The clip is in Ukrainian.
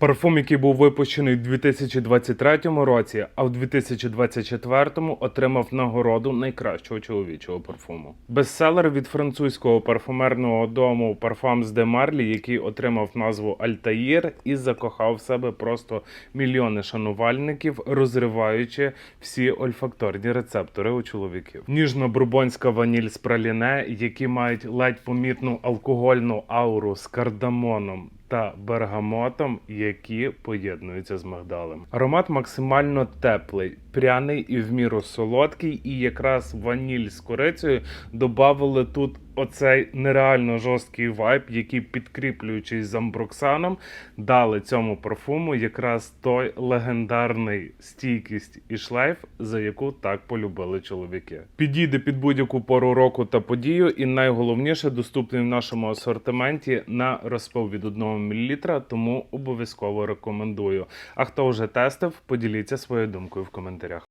Парфум, який був випущений у 2023 році, а в 2024 отримав нагороду найкращого чоловічого парфуму. Бестселер від французького парфумерного дому Parfums de Marly, який отримав назву Altair і закохав в себе просто мільйони шанувальників, розриваючи всі ольфакторні рецептори у чоловіків. Ніжно-бурбонська ваніль з праліне, які мають ледь помітну алкогольну ауру з кардамоном та бергамотом, які поєднуються з мигдалем. Аромат максимально теплий, пряний і в міру солодкий, і якраз ваніль з корицею додавали тут оцей нереально жорсткий вайб, який, підкріплюючись з амброксаном, дали цьому парфуму якраз той легендарний стійкість і шлейф, за яку так полюбили чоловіки. Підійде під будь-яку пору року та подію, і найголовніше доступний в нашому асортименті на розпил від 1 мл, тому обов'язково рекомендую. А хто вже тестив, поділіться своєю думкою в коментарях.